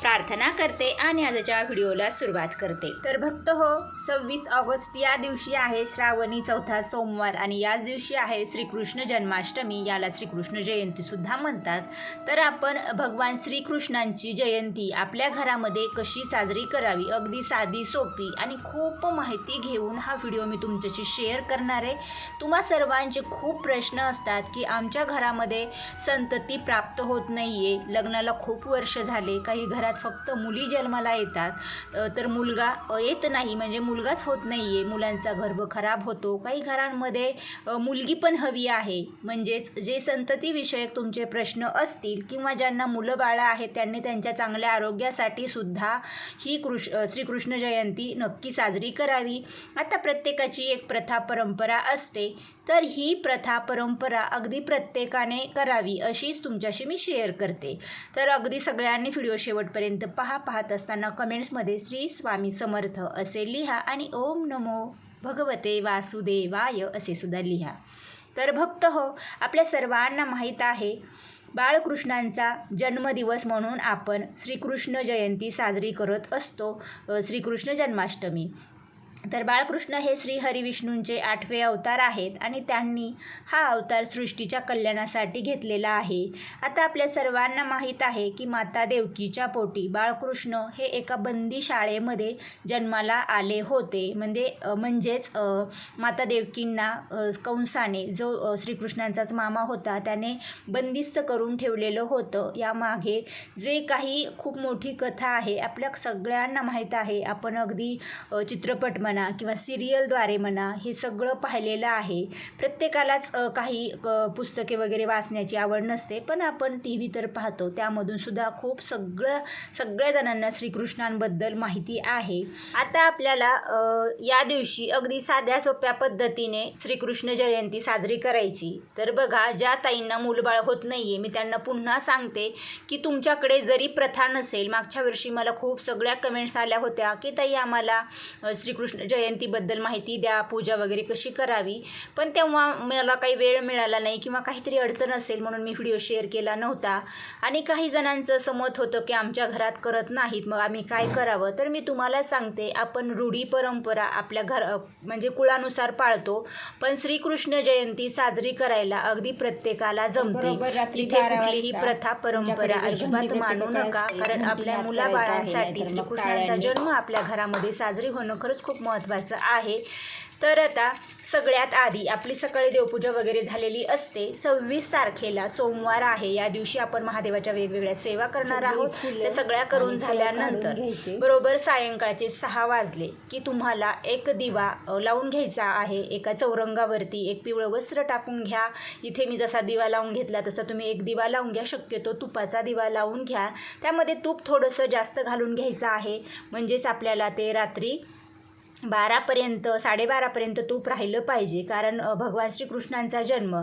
प्रार्थना करते आणि आजच्या व्हिडिओला सुरुवात करते. तर भक्त हो सव्वीस ऑगस्ट या दिवशी आहे श्रावणी चौथा सोमवार आणि याच दिवशी आहे श्रीकृष्ण जन्माष्टमी. याला श्रीकृष्ण जयंती सुद्धा म्हणतात. तर आपण भगवान श्रीकृष्णांची जयंती आपल्या घरामध्ये कशी साजरी करावी अगदी साधी सोपी आणि खूप माहिती घेऊन हा व्हिडिओ मी तुमच्याशी शेअर करणार आहे. तुम्हा सर्वांचे खूप प्रश्न असतात की आमच्या घरामध्ये संतती प्राप्त होत नाही आहे लग्नाला खूप वर्ष झाले काही घरात फक्त मुली जन्माला येतात. तर मुलगा येत नाही. म्हणजे मुलगाच होत नाही आहे मुलांचा गर्भ खराब होतो. काही घरांमध्ये मुलगी पण हवी आहे. म्हणजेच जे संततीविषयक तुमचे प्रश्न असतील किंवा ज्यांना मुलं बाळं आहेत त्यांनी त्यांच्या चांगल्या आरोग्यासाठी सुद्धा ही कृष श्रीकृष्ण जयंती नक्की साजरी करावी. आता प्रत्येकाची एक प्रथा परंपरा असते. तर ही प्रथा परंपरा अगदी प्रत्येकाने करावी अशीच तुमच्याशी मी शेअर करते. तर अगदी सगळ्यांनी व्हिडिओ शेवटपर्यंत पहा. पाहत असताना कमेंट्समध्ये श्री स्वामी समर्थ असे लिहा आणि ओम नमो भगवते वासुदेवाय असे सुद्धा लिहा. तर भक्त हो आपल्या सर्वांना माहीत आहे बाळकृष्णांचा जन्मदिवस म्हणून आपण श्रीकृष्ण जयंती साजरी करत असतो श्रीकृष्ण जन्माष्टमी. तर बाळकृष्ण हे श्री हरिविष्णूंचे आठवे अवतार आहेत आणि त्यांनी हा अवतार सृष्टीच्या कल्याणासाठी घेतलेला आहे. आता आपल्या सर्वांना माहीत आहे की माता देवकीच्या पोटी बाळकृष्ण हे एका बंदी शाळेमध्ये जन्माला आले होते. म्हणजे म्हणजेच माता देवकींना कंसाने जो श्रीकृष्णांचाच मामा होता त्याने बंदिस्त करून ठेवलेलं होतं. यामागे जे काही खूप मोठी कथा आहे आपल्या सगळ्यांना माहीत आहे. आपण अगदी चित्रपट म्हणा किंवा सिरियलद्वारे म्हणा हे सगळं पाहिलेलं आहे. प्रत्येकालाच काही क- पुस्तके वगैरे वाचण्याची आवड नसते पण आपण टी व्ही तर पाहतो. त्यामधून सुद्धा खूप सगळं सगळ्या जणांना श्रीकृष्णांबद्दल माहिती आहे. आता आपल्याला या दिवशी अगदी साध्या सोप्या पद्धतीने श्रीकृष्ण जयंती साजरी करायची. तर बघा ज्या ताईंना मूलबाळ होत नाही आहे मी त्यांना पुन्हा सांगते की तुमच्याकडे जरी प्रथा नसेल मागच्या वर्षी मला खूप सगळ्या कमेंट्स आल्या होत्या की ताई आम्हाला श्रीकृष्ण जयंतीबद्दल माहिती द्या पूजा वगैरे कशी करावी. पण तेव्हा मला काही वेळ मिळाला नाही किंवा काहीतरी अडचण असेल म्हणून मी व्हिडिओ शेअर केला नव्हता. आणि काही जणांचं असं मत होतं की आमच्या घरात करत नाहीत मग आम्ही काय करावं? तर मी तुम्हाला सांगते आपण रूढी परंपरा आपल्या घर म्हणजे कुळानुसार पाळतो. पण श्रीकृष्ण जयंती साजरी करायला अगदी प्रत्येकाला जमते. तिथे कुठलीही प्रथा परंपरा अजिबात मानू नका. कारण आपल्या मुलाबाळांसाठी श्रीकृष्णांचा. जन्म आपल्या घरामध्ये साजरी होणं खरंच खूप महत्त्वाचं आहे. तर आता सगळ्यात आधी आपली सकाळी देवपूजा वगैरे झालेली असते. सव्वीस तारखेला सोमवार आहे. या दिवशी आपण महादेवाच्या वेगवेगळ्या सेवा करणार आहोत. त्या सगळ्या करून झाल्यानंतर. बरोबर सायंकाळचे सहा वाजले की तुम्हाला एक दिवा लावून घ्यायचा आहे. एका चौरंगावरती एक पिवळं वस्त्र टाकून घ्या. इथे मी जसा दिवा लावून घेतला तसा तुम्ही एक दिवा लावून घ्या. शक्यतो तुपाचा दिवा लावून घ्या. त्यामध्ये तूप थोडंसं जास्त घालून घ्यायचं आहे. म्हणजेच आपल्याला ते रात्री बारापर्यंत साडेबारापर्यंत तूप राहिलं पाहिजे. कारण भगवान श्रीकृष्णांचा जन्म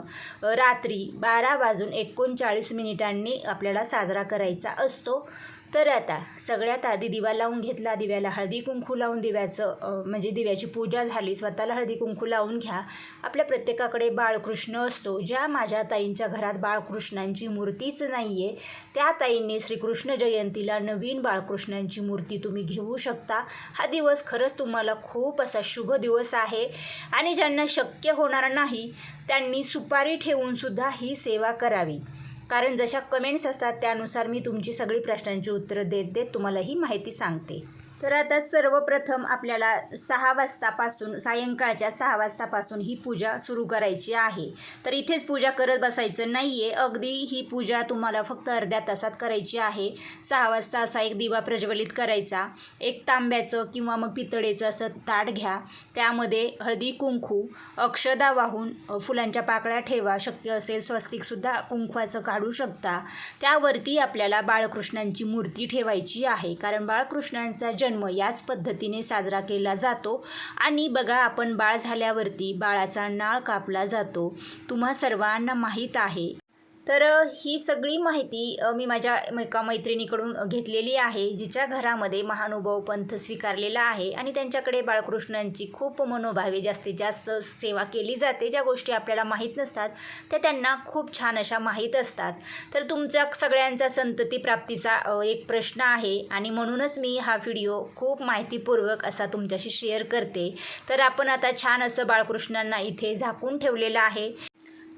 रात्री बारा वाजून एकोणचाळीस मिनिटांनी आपल्याला साजरा करायचा असतो. तर आता सगळ्यात आधी दिवा लावून घेतला दिव्याला. हळदी कुंकू लावून दिव्याचं म्हणजे दिव्याची पूजा झाली. स्वतःला हळदी कुंकू लावून घ्या. आपल्या प्रत्येकाकडे बाळकृष्ण असतो. ज्या माझ्या ताईंच्या घरात बाळकृष्णांची मूर्तीच नाही आहे त्या ताईंनी श्रीकृष्ण जयंतीला नवीन बाळकृष्णांची मूर्ती तुम्ही घेऊ शकता. हा दिवस खरंच तुम्हाला खूप असा शुभ दिवस आहे. आणि ज्यांना शक्य होणार नाही त्यांनी सुपारी ठेवूनसुद्धा ही सेवा करावी. कारण जशा कमेंट्स असतात त्यानुसार मी तुमची सगळी प्रश्नांची उत्तरं देत देत तुम्हाला ही माहिती सांगते. तर आता सर्वप्रथम आपल्याला सहा वाजतापासून सायंकाळच्या सहा वाजतापासून ही पूजा सुरू करायची आहे. तर इथेच पूजा करत बसायचं नाही आहे अगदी ही पूजा तुम्हाला फक्त अर्ध्या तासात करायची आहे. सहा वाजता असा एक दिवा प्रज्वलित करायचा. एक तांब्याचं किंवा मग पितळेचं असं ताट घ्या. त्यामध्ये हळदी कुंकू अक्षदा वाहून फुलांच्या पाकळ्या ठेवा. शक्य असेल स्वस्तिकसुद्धा कुंकवाचं काढू शकता. त्यावरती आपल्याला बाळकृष्णांची मूर्ती ठेवायची आहे. कारण बाळकृष्णांचा जन्म जन्म याच पद्धतीने साजरा केला जातो. आणि बघा आपण बाळ झाल्यावरती बाळाचा नाळ कापला जातो. तुम्हा सर्वांना माहीत आहे. तर ही सगळी माहिती मी माझ्या एका मैत्रिणीकडून घेतलेली आहे जिच्या घरामध्ये महानुभाव पंथ स्वीकारलेला आहे आणि त्यांच्याकडे बाळकृष्णांची खूप मनोभावे जास्तीत जास्त सेवा केली जाते ज्या गोष्टी आपल्याला माहीत नसतात त्या त्यांना खूप छान अशा माहीत असतात. तर तुमच्या सगळ्यांचा संतती प्राप्तीचा एक प्रश्न आहे आणि म्हणूनच मी हा व्हिडिओ खूप माहितीपूर्वक असा तुमच्याशी शेअर करते. तर आपण आता छान असं बाळकृष्णांना इथे झाकून ठेवलेलं आहे.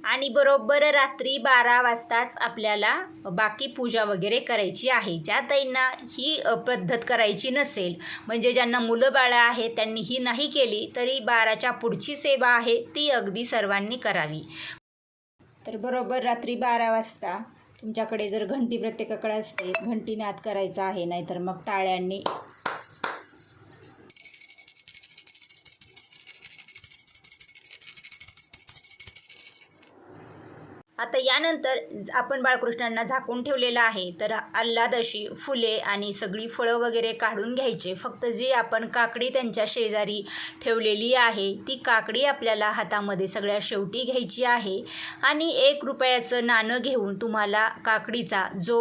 आणि बरोबर रात्री बारा वाजताच आपल्याला बाकी पूजा वगैरे करायची आहे. ज्या ताईंना ही पद्धत करायची नसेल म्हणजे ज्यांना मुलं बाळं आहेत त्यांनी ही नाही केली तरी बाराच्या पुढची सेवा आहे ती अगदी सर्वांनी करावी. तर बरोबर रात्री बारा वाजता तुमच्याकडे जर घंटी प्रत्येकाकडे असते घंटी नाद करायचा आहे नाहीतर मग टाळ्यांनी यानंतर आपण बाळकृष्णांना झाकून ठेवलेलं आहे. तर आल्हाद अशी फुले आणि सगळी फळं वगैरे काढून घ्यायचे. फक्त जी आपण काकडी त्यांच्या शेजारी ठेवलेली आहे ती काकडी आपल्याला हातामध्ये सगळ्या शेवटी घ्यायची आहे. आणि एक रुपयाचं नाणं घेऊन तुम्हाला काकडीचा जो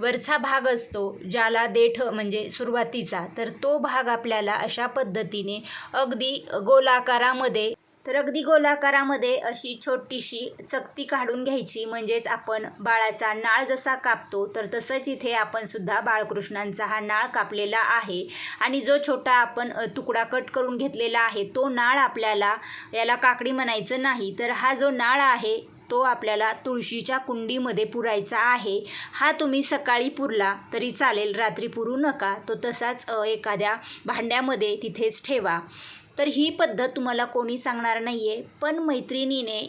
वरचा भाग असतो ज्याला देठ म्हणजे सुरुवातीचा तर तो भाग आपल्याला अशा पद्धतीने अगदी गोलाकारामध्ये तर अगदी गोलाकारामध्ये अशी छोटीशी चकती काढून घ्यायची. म्हणजेच आपण बाळाचा नाळ जसा कापतो तर तसंच इथे आपण सुद्धा बाळकृष्णांचा हा नाळ कापलेला आहे. आणि जो छोटा आपण तुकडा कट करून घेतलेला आहे तो नाळ आपल्याला याला काकडी म्हणायचं नाही तर हा जो नाळ आहे तो आपल्याला तुळशीच्या कुंडीमध्ये पुरायचा आहे. हा तुम्ही सकाळी पुरला तरी चालेल रात्री पुरू नका. तो तसाच एखाद्या भांड्यामध्ये तिथेच ठेवा. तर ही पद्धत तुम्हाला कोणी सांगणार नाही आहे पण मैत्रिणीने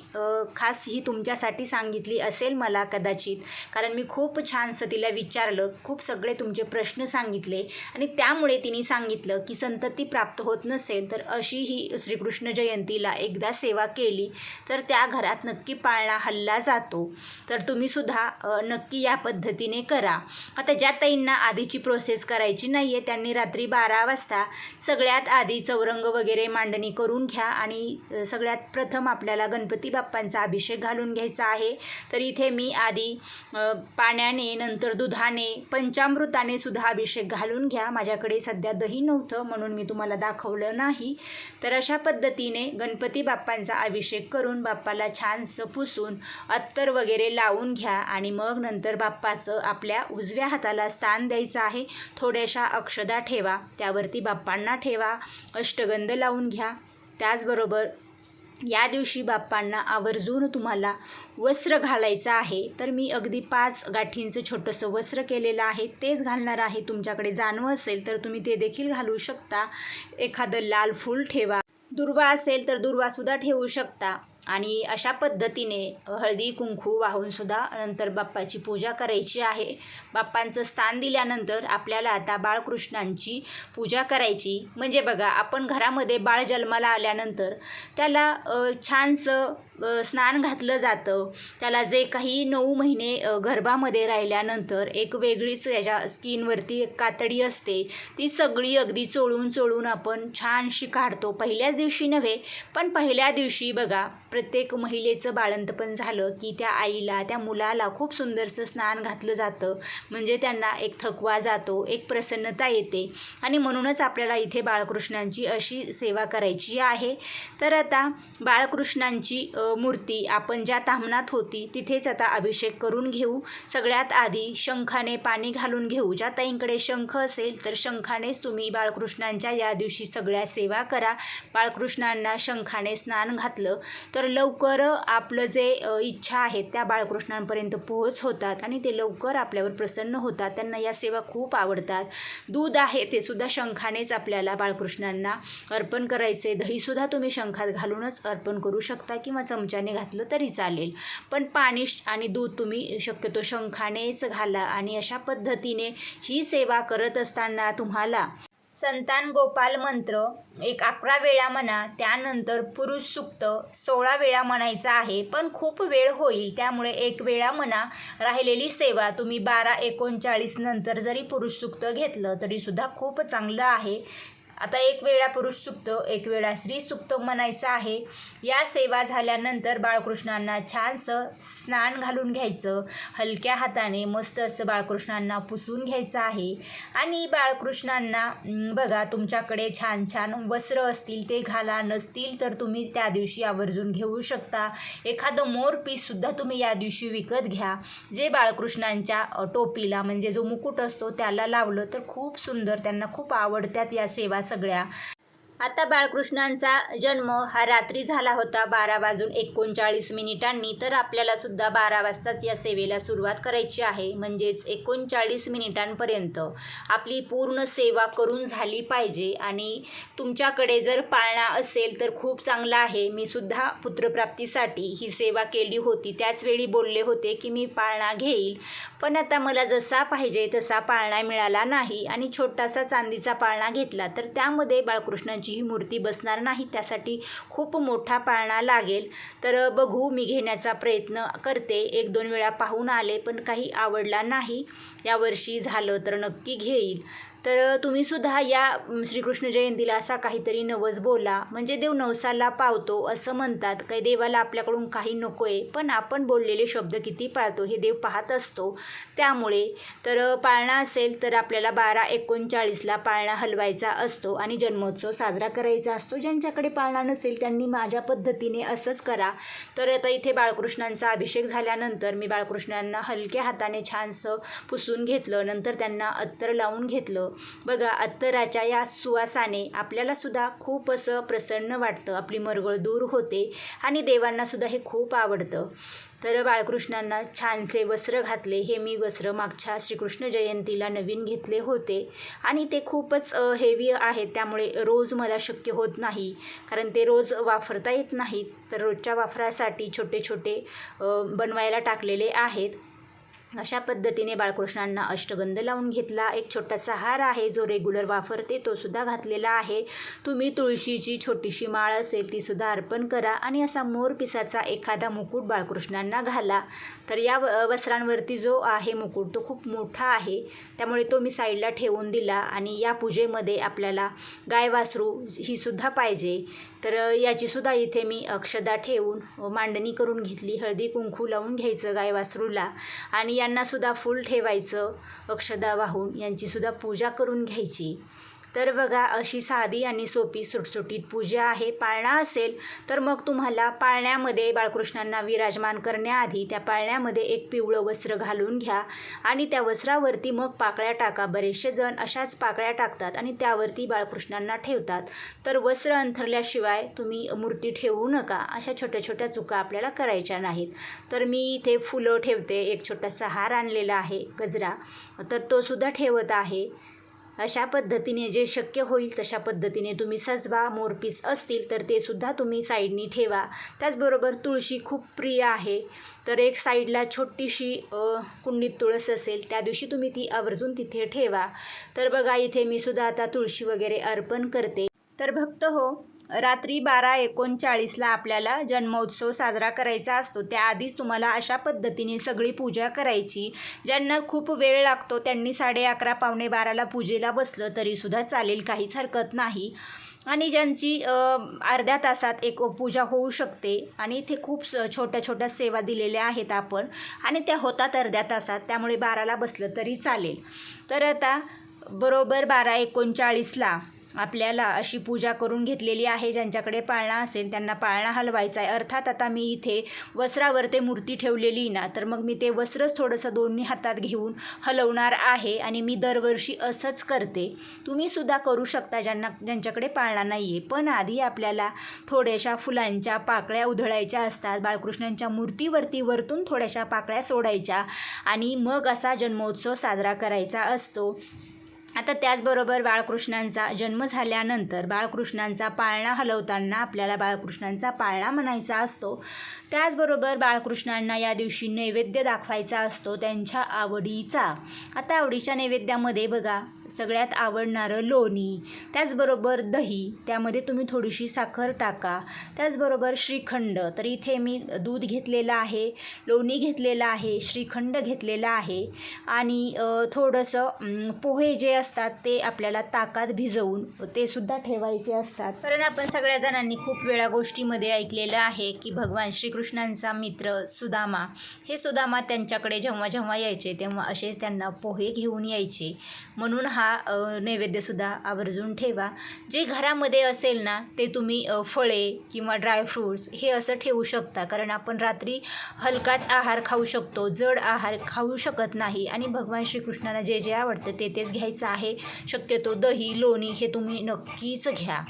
खास ही तुमच्यासाठी सांगितली असेल मला कदाचित. कारण मी खूप छानसं तिला विचारलं खूप सगळे तुमचे प्रश्न सांगितले आणि त्यामुळे तिने सांगितलं की संतती प्राप्त होत नसेल तर अशी ही श्रीकृष्ण जयंतीला एकदा सेवा केली तर त्या घरात नक्की पाळणा हल्ला जातो. तर तुम्हीसुद्धा नक्की या पद्धतीने करा. आता ज्या ताईंना आधीची प्रोसेस करायची नाही आहे त्यांनी रात्री बारा वाजता सगळ्यात आधी चौरंग वगैरे मांडणी करून घ्या आणि सगळ्यात प्रथम आपल्याला गणपती बाप्पांचा अभिषेक घालून घ्यायचा आहे. तर इथे मी आधी पाण्याने नंतर दुधाने पंचामृताने सुद्धा अभिषेक घालून घ्या. माझ्याकडे सध्या दही नव्हतं म्हणून मी तुम्हाला दाखवलं नाही. तर अशा पद्धतीने गणपती बाप्पांचा अभिषेक करून बाप्पाला छानसं पुसून अत्तर वगैरे लावून घ्या आणि मग नंतर बाप्पाचं आपल्या उजव्या हाताला स्थान द्यायचं आहे. थोड्याशा अक्षदा ठेवा त्यावरती बाप्पांना ठेवा. अष्टगंध लावून घ्या. त्याचबरोबर या दिवशी बाप्पांना आवर्जून तुम्हाला वस्त्र घालायचं आहे. तर मी अगदी पाच गाठींचं छोटंसं वस्त्र केलेलं आहे. तेच घालणार आहे. तुमच्याकडे जाणवं असेल तर तुम्ही ते देखील घालू शकता. एखादं लाल फूल ठेवा. दुर्वा असेल तर दुर्वासुद्धा ठेवू शकता. आणि अशा पद्धतीने हळदी कुंकू वाहूनसुद्धा नंतर बाप्पाची पूजा करायची आहे. बाप्पांचं स्थान दिल्यानंतर आपल्याला आता बाळकृष्णांची पूजा करायची. म्हणजे बघा आपण घरामध्ये बाळ जन्माला आल्यानंतर त्याला छानसं स्नान घातलं जातं. त्याला जे काही नऊ महिने गर्भामध्ये राहिल्यानंतर एक वेगळीच त्याच्या स्किनवरती एक कातडी असते. ती सगळी अगदी चोळून चोळून आपण छानशी काढतो. पहिल्याच दिवशी नव्हे पण पहिल्या दिवशी बघा प्रत्येक महिलेचं बाळंतपण झालं की त्या आईला त्या मुलाला खूप सुंदरसं स्नान घातलं जातं. म्हणजे त्यांना एक थकवा जातो एक प्रसन्नता येते. आणि म्हणूनच आपल्याला इथे बाळकृष्णांची अशी सेवा करायची आहे. तर आता बाळकृष्णांची मूर्ती आपण ज्या तामणात होती तिथेच आता अभिषेक करून घेऊ. सगळ्यात आधी शंखाने पाणी घालून घेऊ. ज्या ताईंकडे शंख असेल तर शंखानेच तुम्ही बाळकृष्णांच्या या दिवशी सगळ्या सेवा करा. बाळकृष्णांना शंखाने स्नान घातलं. तर लवकर आपलं जे इच्छा आहेत त्या बाळकृष्णांपर्यंत पोहोच होतात आणि ते लवकर आपल्यावर प्रसन्न होतात. त्यांना या सेवा खूप आवडतात. दूध आहे ते सुद्धा शंखानेच आपल्याला बाळकृष्णांना अर्पण करायचे दहीसुद्धा तुम्ही शंखात घालूनच अर्पण करू शकता किंवा चमच्याने घातलं तरी चालेल. पण पाणी श- आणि दूध तुम्ही शक्यतो शंखानेच घाला आणि अशा पद्धतीने ही सेवा करत असताना तुम्हाला संतान गोपाल मंत्र एक अकरा वेळा म्हणा त्यानंतर पुरुष सुक्त सोळा वेळा म्हणायचा आहे पण खूप वेळ होईल त्यामुळे एक वेळा म्हणा राहिलेली सेवा तुम्ही बारा एकोणचाळीस नंतर जरी पुरुष सुक्त घेतलं तरीसुद्धा खूप चांगलं आहे. आता एक वेळा पुरुष सुक्त एक वेळा स्त्री सुक्त म्हणायचं आहे. या सेवा झाल्यानंतर बाळकृष्णांना छानसं स्नान घालून घ्यायचं. हलक्या हाताने मस्त असं बाळकृष्णांना पुसून घ्यायचं आहे. आणि बाळकृष्णांना बघा तुमच्याकडे छान छान वस्त्र असतील ते घाला. नसतील तर तुम्ही त्या दिवशी आवर्जून घेऊ शकता. एखादं मोर पीससुद्धा तुम्ही या दिवशी विकत घ्या. जे बाळकृष्णांच्या टोपीला म्हणजे जो मुकुट असतो त्याला लावलं तर खूप सुंदर त्यांना खूप आवडत्यात या सेवा सगळ्या. आता बाळकृष्णांचा जन्म हा रात्री झाला होता बारा वाजून एकोणचाळीस मिनिटांनी. तर आपल्याला सुद्धा बारा वाजताच या सेवेला सुरुवात करायची आहे म्हणजेच एकोणचाळीस मिनिटांपर्यंत. आपली पूर्ण सेवा करून झाली पाहिजे आणि तुमच्याकडे जर पाळणा असेल तर खूप चांगला आहे. मी सुद्धा पुत्रप्राप्तीसाठी ही सेवा केली होती. त्याचवेळी बोलले होते की मी पाळणा घेईल पण आता मला जसा पाहिजे तसा पाळणा मिळाला नाही. आणि छोटासा चांदीचा पाळणा घेतला. तर त्यामध्ये बाळकृष्णांची ही मूर्ती बसणार नाही त्यासाठी खूप मोठा पाळणा लागेल. तर बघू मी घेण्याचा प्रयत्न करते. एक दोन वेळा पाहून आले पण काही आवडला नाही. यावर्षी झालं तर नक्की घेईल. तर तुम्ही सुद्धा या श्रीकृष्ण जयंतीला असा काहीतरी नवस बोला. म्हणजे देव नवसाला पावतो असं म्हणतात. काही देवाला आपल्याकडून काही नको आहे पण आपण बोललेले शब्द किती पाळतो हे देव पाहत असतो. त्यामुळे तर पाळणा असेल तर आपल्याला बारा एकोणचाळीसला पाळणा हलवायचा असतो आणि जन्मोत्सव साजरा करायचा असतो. ज्यांच्याकडे पाळणा नसेल त्यांनी माझ्या पद्धतीने असंच करा. तर आता इथे बाळकृष्णांचा अभिषेक झाल्यानंतर मी बाळकृष्णांना हलक्या हाताने छानसं पुसून घेतलं. नंतर त्यांना अत्तर लावून घेतलं. बघा अत्तराच्या या सुवासाने आपल्याला सुद्धा खूप असं प्रसन्न वाटतं. आपली मरगळ दूर होते आणि देवांनासुद्धा हे खूप आवडतं. तर बाळकृष्णांना छानसे वस्त्र घातले. हे मी वस्त्र मागच्या श्रीकृष्ण जयंतीला नवीन घेतले होते. आणि ते खूपच हेवी आहेत. त्यामुळे रोज मला शक्य होत नाही. कारण ते रोज वापरता येत नाहीत. तर रोजच्या वापरासाठी छोटे छोटे बनवायला टाकलेले आहेत. अशा पद्धतीने बाळकृष्णांना अष्टगंध लावून घेतला. एक छोटासा हार आहे जो रेग्युलर वापरते तो सुद्धा घातलेला आहे. तुम्ही तुळशीची छोटीशी माळ असेल ती सुद्धा अर्पण करा आणि असा मोर पिसाचा एखादा मुकुट बाळकृष्णांना घाला. तर या व- वस्त्रांवरती जो आहे मुकुट तो खूप मोठा आहे. त्यामुळे तो मी साईडला ठेवून दिला आणि या पूजेमध्ये आपल्याला गाय वासरू ही सुद्धा पाहिजे. तर याचीसुद्धा इथे मी अक्षदा ठेवून मांडणी करून घेतली. हळदी कुंकू लावून घ्यायचं गाय वासरूला. आणि यांना सुद्धा फूल ठेवायचं अक्षदा वाहून यांची सुद्धा पूजा करून घ्यायची. तर बघा अशी साधी आणि सोपी सुटसुटीत पूजा आहे. पाळणा असेल तर मग तुम्हाला पाळण्यामध्ये बाळकृष्णांना विराजमान करण्याआधी त्या पाळण्यामध्ये एक पिवळं वस्त्र घालून घ्या आणि त्या वस्त्रावरती मग पाकळ्या टाका. बरेचसे जण अशाच पाकळ्या टाकतात आणि त्यावरती बाळकृष्णांना ठेवतात. तर वस्त्र अंथरल्याशिवाय तुम्ही मूर्ती ठेवू नका. अशा छोट्या छोट्या चुका आपल्याला करायच्या नाहीत. तर मी इथे फुलं ठेवते. एक छोटासा हार आणलेला आहे गजरा. तर तो सुद्धा ठेवत आहे. अशा पद्धतीने जे शक्य होईल तशा पद्धतीने तुम्ही सजवा मोरपीस असतील तर ते सुद्धा तुम्ही साईडनी ठेवा. त्याचबरोबर तुळशी खूप प्रिय आहे. तर एक साईडला छोटीशी कुंडीत तुळस असेल त्या दिवशी तुम्ही ती आवर्जून तिथे ठेवा. तर बघा इथे मी सुद्धा आता तुळशी वगैरे अर्पण करते. तर भक्त हो रात्री बारा एकोणचाळीसला आपल्याला जन्मोत्सव साजरा करायचा असतो. त्याआधीच तुम्हाला अशा पद्धतीने सगळी पूजा करायची. ज्यांना खूप वेळ लागतो त्यांनी साडे अकरा पावणे बाराला पूजेला बसलं तरीसुद्धा चालेल काहीच हरकत नाही. आणि ज्यांची अर्ध्या तासात एक पूजा होऊ शकते आणि इथे खूप स छोट्या छोट्या सेवा दिलेल्या आहेत आपण आणि त्या होतात अर्ध्या तासात त्यामुळे बाराला बसलं तरी चालेल. तर आता बरोबर बारा एकोणचाळीसला आपल्याला अशी पूजा करून घेतलेली आहे ज्यांच्याकडे पाळणा असेल त्यांना पाळणा हलवायचा आहे. अर्थात आता मी इथे वस्त्रावर ते मूर्ती ठेवलेली ना तर मग मी ते वस्त्रच थोडंसं दोन्ही हातात घेऊन हलवणार आहे आणि मी दरवर्षी असंच करते. तुम्ही सुद्धा करू शकता ज्यांना ज्यांच्याकडे पाळणा नाही आहे पण आधी आपल्याला थोड्याशा फुलांच्या पाकळ्या उधळायच्या असतात. बाळकृष्णांच्या मूर्तीवरती वरतून थोड्याशा पाकळ्या सोडायच्या आणि मग असा जन्मोत्सव साजरा करायचा असतो. आता त्याचबरोबर बाळकृष्णांचा जन्म झाल्यानंतर बाळकृष्णांचा पाळणा हलवताना आपल्याला बाळकृष्णांचा पाळणा म्हणायचा असतो. त्याचबरोबर बाळकृष्णांना या दिवशी नैवेद्य दाखवायचा असतो त्यांच्या आवडीचा. आता आवडीच्या नैवेद्यामध्ये बघा सगळ्यात आवडणारं लोणी त्याचबरोबर दही त्यामध्ये तुम्ही थोडीशी साखर टाका. त्याचबरोबर श्रीखंड तर इथे मी दूध घेतलेलं आहे लोणी घेतलेलं आहे श्रीखंड घेतलेलं आहे आणि थोडंसं पोहे जे असतात ते आपल्याला ताकात भिजवून ते सुद्धा ठेवायचे असतात. कारण आपण सगळ्या जणांनी खूप वेळा गोष्टीमध्ये ऐकलेलं आहे की भगवान श्रीकृष्णांचा मित्र सुदामा हे सुदामा त्यांच्याकडे जेव्हा जेव्हा यायचे तेव्हा असेच त्यांना पोहे घेऊन यायचे. म्हणून हा नैवेद्यसुद्धा आवर्जून ठेवा. जे घरामध्ये असेल ना ते तुम्ही फळे किंवा ड्रायफ्रूट्स हे असं ठेवू शकता. कारण आपण रात्री हलकाच आहार खाऊ शकतो जड आहार खाऊ शकत नाही. आणि भगवान श्रीकृष्णाला जे जे आवडतं ते तेच घ्यायचं आहे. शक्यतो दही लोणी हे तुम्ही नक्कीच घ्या.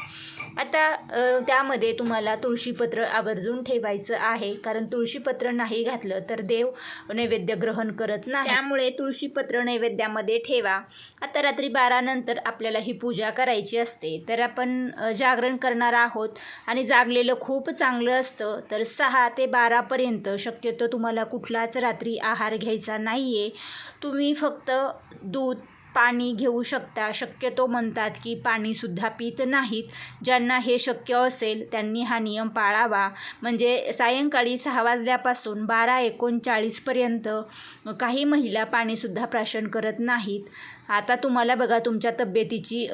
आता त्यामध्ये तुम्हाला तुळशीपत्र आवर्जून ठेवायचं आहे. कारण तुळशीपत्र नाही घातलं तर देव नैवेद्य ग्रहण करत नाही. त्यामुळे तुळशीपत्र नैवेद्यामध्ये ठेवा. आता रात्री बारानंतर आपल्याला ही पूजा करायची असते. तर आपण जागरण करणार आहोत आणि जागलेलं खूप चांगलं असतं. तर सहा ते बारापर्यंत शक्यतो तुम्हाला कुठलाच रात्री आहार घ्यायचा नाही आहे तुम्ही फक्त दूध पाणी घेऊ शकता. शक्यतो म्हणतात की पाणीसुद्धा पित नाहीत. ज्यांना हे शक्य असेल त्यांनी हा नियम पाळावा. म्हणजे सायंकाळी सहा वाजल्यापासून बारा एकोणचाळीसपर्यंत काही महिला पाणीसुद्धा प्राशन करत नाहीत. आता तुम्हाला बघा तुमच्या तब्येतीची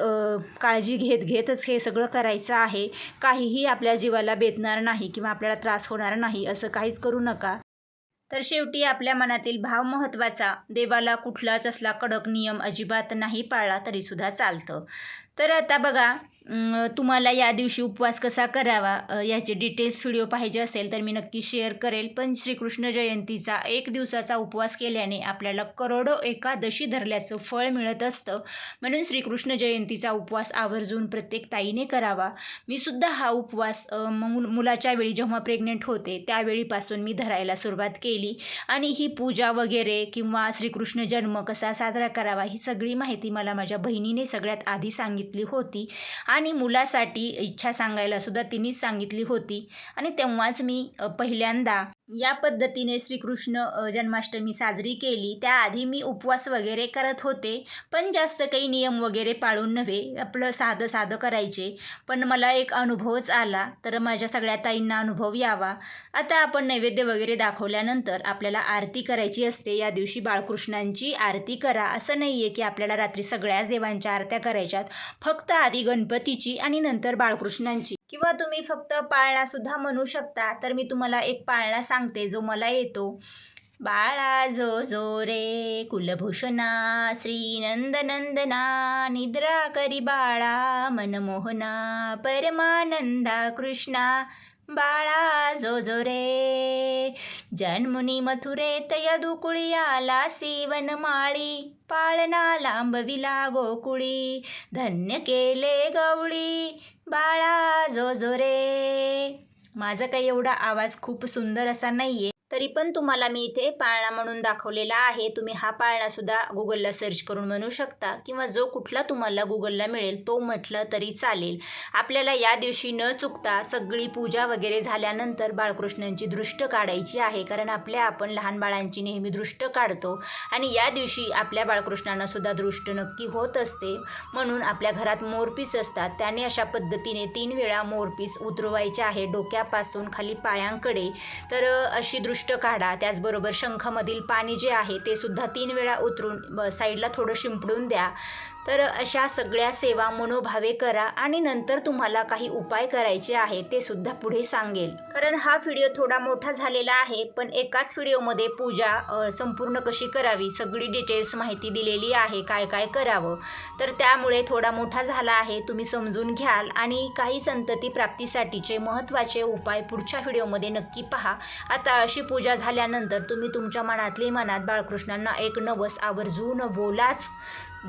काळजी घेत घेतच हे सगळं करायचं आहे. काहीही आपल्या जीवाला बेतणार नाही किंवा आपल्याला त्रास होणार नाही असं काहीच करू नका. तर शेवटी आपल्या मनातील भाव महत्त्वाचा. देवाला कुठलाच असला कडक नियम अजिबात नाही पाळला तरीसुद्धा चालतं. तर आता बघा तुम्हाला या दिवशी उपवास कसा करावा याचे डिटेल्स व्हिडिओ पाहिजे असेल तर मी नक्की शेअर करेल. पण श्रीकृष्ण जयंतीचा एक दिवसाचा उपवास केल्याने आपल्याला करोडो एकादशी धरल्याचं फळ मिळत असतं. म्हणून श्रीकृष्ण जयंतीचा उपवास आवर्जून प्रत्येक ताईने करावा. मी सुद्धा हा उपवास मुलाच्या वेळी जेव्हा प्रेग्नेंट होते त्यावेळीपासून मी धरायला सुरुवात केली. आणि ही पूजा वगैरे किंवा श्रीकृष्ण जन्म कसा साजरा करावा ही सगळी माहिती मला माझ्या बहिणीने सगळ्यात आधी सांगितली. होती. आणि मुलासाठी इच्छा सांगायला सुद्धा तिनेच सांगितली होती. आणि तेव्हाच मी पहिल्यांदा या पद्धतीने श्रीकृष्ण जन्माष्टमी साजरी केली. त्याआधी मी उपवास वगैरे करत होते पण जास्त काही नियम वगैरे पाळून नव्हे आपलं साधं साधं करायचे. पण मला एक अनुभवच आला तर माझ्या सगळ्या ताईंना अनुभव यावा. आता आपण नैवेद्य वगैरे दाखवल्यानंतर आपल्याला आरती करायची असते. या दिवशी बाळकृष्णांची आरती करा. असं नाही आहे की आपल्याला रात्री सगळ्याच देवांच्या आरत्या करायच्यात. फक्त आधी गणपतीची आणि नंतर बाळकृष्णांची. किंवा तुम्ही फक्त पाळणा सुद्धा म्हणू शकता तर मी तुम्हाला एक पाळणा सांगते जो मला येतो. बाळा जो जो रे कुलभूषणा श्रीनंदनंदना निद्रा करी बाळा मनमोहना परमानंदा कृष्णा बाळा जो जो रे. जन्मुनी मथुरेत यदुकुळी आला सीवन माळी पाळणा लांबविला गोकुळी धन्य केले गवळी. बाळा जो जो रे. माझा काही एवढा आवाज खूप सुंदर असा नाही आहे तरी पण तुम्हाला मी इथे पाळणा म्हणून दाखवलेला आहे. तुम्ही हा पाळणासुद्धा गुगलला सर्च करून म्हणू शकता. किंवा जो कुठला तुम्हाला गुगलला मिळेल तो म्हटलं तरी चालेल. आपल्याला या दिवशी न चुकता सगळी पूजा वगैरे झाल्यानंतर बाळकृष्णांची दृष्ट काढायची आहे. कारण आपल्या आपण लहान बाळांची नेहमी दृष्ट काढतो. आणि या दिवशी आपल्या बाळकृष्णांना सुद्धा दृष्ट नक्की होत असते. म्हणून आपल्या घरात मोरपीस असतात. त्याने अशा पद्धतीने तीन वेळा मोरपीस उतरवायचे आहे. डोक्यापासून खाली पायांकडे. तर अशी दृष्ट काढा त्याचबरोबर शंखामधील पाणी जे आहे ते सुद्धा तीन वेळा उतरून साईडला थोडं शिंपडून द्या. तर अशा सगळ्या सेवा मनोभावे करा आणि नंतर तुम्हाला काही उपाय करायचे आहे ते सुद्धा पुढे सांगेल. कारण हा व्हिडिओ थोडा मोठा झालेला आहे पण एकाच व्हिडिओमध्ये पूजा संपूर्ण कशी करावी सगळी डिटेल्स माहिती दिलेली आहे काय काय करावं. तर त्यामुळे थोडा मोठा झाला आहे तुम्ही समजून घ्याल आणि काही संतती प्राप्तीसाठीचे महत्त्वाचे उपाय पुढच्या व्हिडिओमध्ये नक्की पहा. आता अशी पूजा झाल्यानंतर तुम्ही तुमच्या मनातली मनात बाळकृष्णांना एक नवस आवर्जून बोलाच.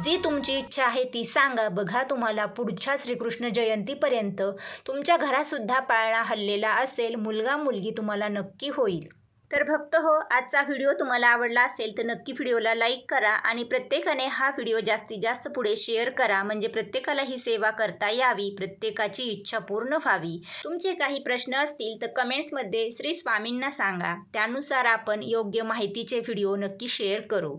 जी तुमची इच्छा आहे ती सांगा. बघा तुम्हाला पुढच्या श्रीकृष्ण जयंतीपर्यंत तुमच्या घरातसुद्धा पाळणा हल्लेला असेल मुलगा मुलगी तुम्हाला नक्की होईल. तर भक्त हो आजचा व्हिडिओ तुम्हाला आवडला असेल तर नक्की व्हिडिओला लाईक करा आणि प्रत्येकाने हा व्हिडिओ जास्तीत जास्त पुढे शेअर करा. म्हणजे प्रत्येकाला ही सेवा करता यावी प्रत्येकाची इच्छा पूर्ण व्हावी. तुमचे काही प्रश्न असतील तर कमेंट्समध्ये श्री स्वामींना सांगा. त्यानुसार आपण योग्य माहितीचे व्हिडिओ नक्की शेअर करू.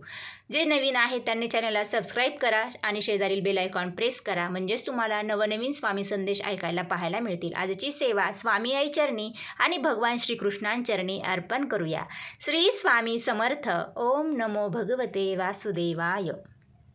जे नवीन आहेत त्यांनी चॅनलला सबस्क्राईब करा आणि शेजारील बेल आयकॉन प्रेस करा. म्हणजेच तुम्हाला नवनवीन स्वामी संदेश ऐकायला पाहायला मिळतील. आजची सेवा स्वामी आई चरणी आणि भगवान श्रीकृष्णांचरणी अर्पण करूया. श्री स्वामी समर्थ. ओम नमो भगवते वासुदेवाय.